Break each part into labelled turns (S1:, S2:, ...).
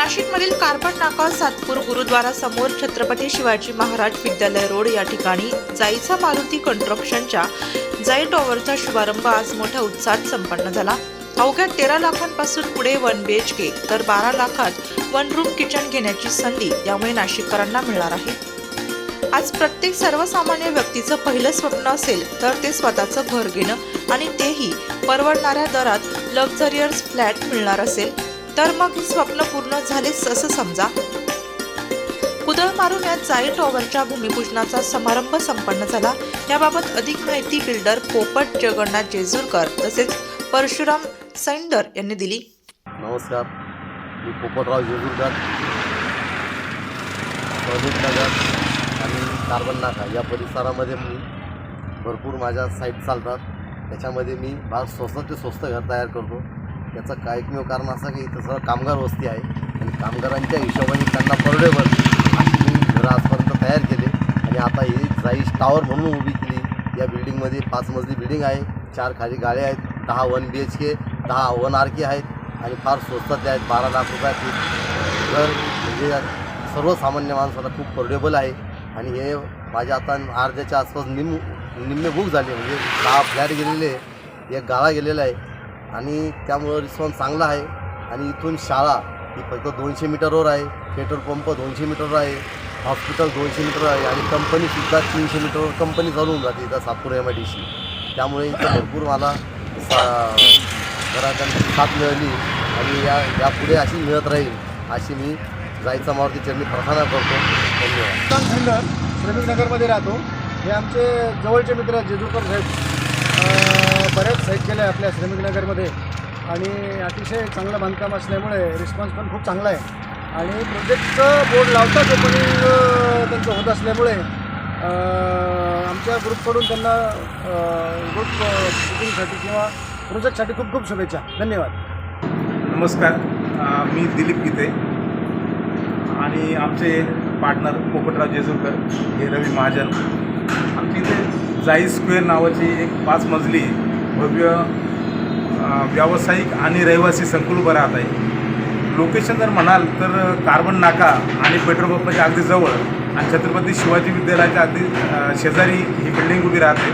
S1: नाशिकमधील कार्बन नाका सातपूर गुरुद्वारा समोर छत्रपती शिवाजी महाराज विद्यालय रोड या ठिकाणी जाईचा मारुती कन्स्ट्रक्शनच्या जाई टॉवरचा शुभारंभ आज मोठ्या उत्साहात संपन्न झाला. अवघ्या तेरा लाखांपासून पुढे वन बी एच के तर बारा लाखात वन रूम किचन घेण्याची संधी यामुळे नाशिककरांना मिळणार आहे. आज प्रत्येक सर्वसामान्य व्यक्तीचं पहिलं स्वप्न असेल तर ते स्वतःचं घर घेणं आणि तेही परवडणाऱ्या दरात लक्झरियस फ्लॅट मिळणार असेल. तर मग स्वप्न स्वप्न पूर्ण झालेच असं समजा. कुदळ मारून या जाई टॉवरच्या भूमिपूजनाचा समारंभ संपन्न झाला. याबाबत अधिक माहिती बिल्डर पोपट जगन्नाथ जेजूरकर तसेच परशुराम सैंडर यांनी दिली.
S2: नमस्कार. मी पोपटराव जेजूरकर. नगर आणि कार्बन नाका या परिसरामध्ये मी भरपूर माझ्या साईट चालतात. त्याच्यामध्ये मी फार स्वस्त ते स्वस्त घर तयार करतो. याचं काय एकमेव कारण असं की इथं सगळं कामगार वस्ती आहे. आणि कामगारांच्या हिशोबाने त्यांना परडेवर अशी मी घरं आजपर्यंत तयार केले. आणि आता ही जाईश टावर म्हणून उभी केली. या बिल्डिंगमध्ये पाच मजली बिल्डिंग आहे. चार खाली गाळे आहेत. दहा वन बी एच के दहा वन आर के आहेत. आणि फार स्वस्तात आहेत. बारा लाख रुपयात तर घर म्हणजे सर्वसामान्य माणसाला खूप परडेबल आहे. आणि हे माझ्या आता अर्ध्याच्या आसपास निम निम्मे बुक झाले. म्हणजे दहा फ्लॅट गेलेले आहे, एक गाळा गेलेला आहे. आणि त्यामुळं रिस्पॉन्स चांगला आहे. आणि इथून शाळा ही फक्त दोनशे मीटरवर आहे. पेट्रोल पंप दोनशे मीटरवर आहे. हॉस्पिटल दोनशे मीटर आहे. आणि कंपनीसुद्धा तीनशे मीटरवर कंपनी चालवून जाते इथं Satpur M I D C त्यामुळे इथं भरपूर मला सा घराच्यांची साथ मिळाली. आणि या यापुढे अशी मिळत राहील अशी मी जायचा मारुती चरणी प्रार्थना करतो. धन्यवाद.
S3: सुलतान नगरमध्ये राहतो. हे आमचे जवळचे मित्र जेजूकर साहेब. बऱ्याच साईट केल्या आहे आपल्या श्रमिकनगरमध्ये आणि अतिशय चांगलं बांधकाम असल्यामुळे रिस्पॉन्स पण खूप चांगला आहे. आणि प्रोजेक्टचं बोर्ड लावताच ओपनिंग त्यांचं होत असल्यामुळे आमच्या ग्रुपकडून त्यांना ग्रुप बुकिंगसाठी किंवा प्रोजेक्टसाठी खूप खूप शुभेच्छा. धन्यवाद.
S4: नमस्कार. मी दिलीप गीते. आणि आमचे पार्टनर पोपटराव जेजूरकर हे रवी महाजन. जाई स्क्वेअर नावाची एक पाच मजली भव्य व्यावसायिक आणि रहिवासी संकुल उभं राहत आहे. लोकेशन जर म्हणाल तर कार्बन नाका आणि पेट्रोल पंपाच्या अगदी जवळ आणि छत्रपती शिवाजी विद्यालयाच्या अगदी शेजारी ही बिल्डिंग उभी राहते.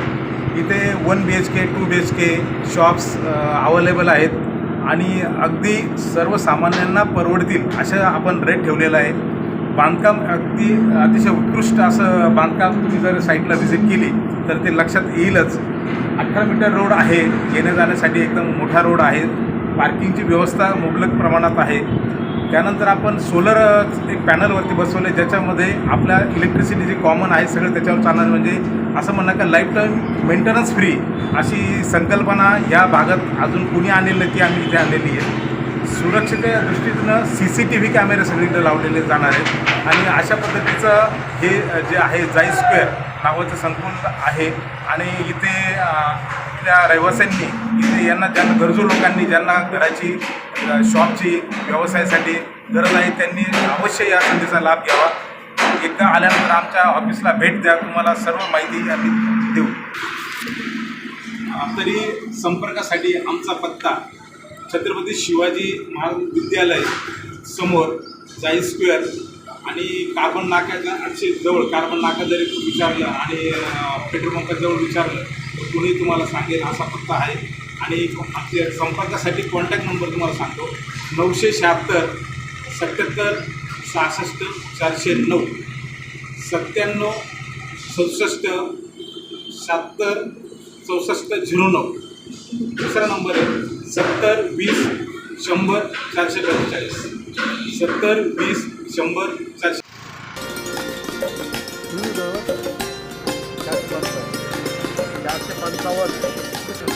S4: इथे one B H K two B H K shops available आहेत. आणि अगदी सर्वसामान्यांना परवडतील अशा आपण रेट ठेवलेला आहे. बांधकाम अगदी अतिशय उत्कृष्ट असं बांधकाम तुम्ही जर साईटला व्हिजिट केली तर ते लक्षात येईलच. अठरा मीटर रोड आहे. येण्या जाण्यासाठी एकदम मोठा रोड आहे. पार्किंगची व्यवस्था मुबलक प्रमाणात आहे. त्यानंतर आपण सोलर एक पॅनलवरती बसवले ज्याच्यामध्ये आपल्या इलेक्ट्रिसिटी जी कॉमन आहे सगळं त्याच्यावर चालणार. म्हणजे असं म्हणणं का लाईफ टाईम मेंटेनन्स फ्री अशी संकल्पना या भागात अजून कुणी आणलेली ती आम्ही इथे आणलेली आहे. सुरक्षेच्या दृष्टीनं सी सी टी व्ही कॅमेरे सगळीकडे लावलेले जाणार आहेत. आणि अशा पद्धतीचं हे जे आहे जाई स्क्वेअर नावाचं संकुल आहे. आणि इथे त्या इथल्या रहिवाशांनी इथे यांना ज्यांना गरजू लोकांनी ज्यांना घराची शॉपची व्यवसायासाठी गरज आहे त्यांनी अवश्य या संधीचा लाभ घ्यावा. एकदा आल्यानंतर आमच्या ऑफिसला भेट द्या. तुम्हाला सर्व माहिती आम्ही देऊ. तरी संपर्कासाठी आमचा पत्ता छत्रपती शिवाजी महाराज विद्यालय समोर जाई स्क्वेअर आणि कार्बन नाक्याच्या अक्षय जवळ कार्बन नाका जरी विचारलं आणि पेट्रोल पंपाजवळ विचारलं तर कोणी तुम्हाला सांगेल असा पत्ता आहे. आणि आमच्या संपर्कासाठी कॉन्टॅक्ट नंबर तुम्हाला सांगतो. नऊशे शहात्तर सत्याहत्तर सहासष्ट चारशे नऊ सत्त्याण्णव सदुसष्ट शहात्तर चौसष्ट झिरो नऊ. दुसरा नंबर आहे. सत्तर वीस शंभर चारशे पंचेचाळीस. सत्तर वीस शंभर चारशे.
S2: चारशे पंचावन्न.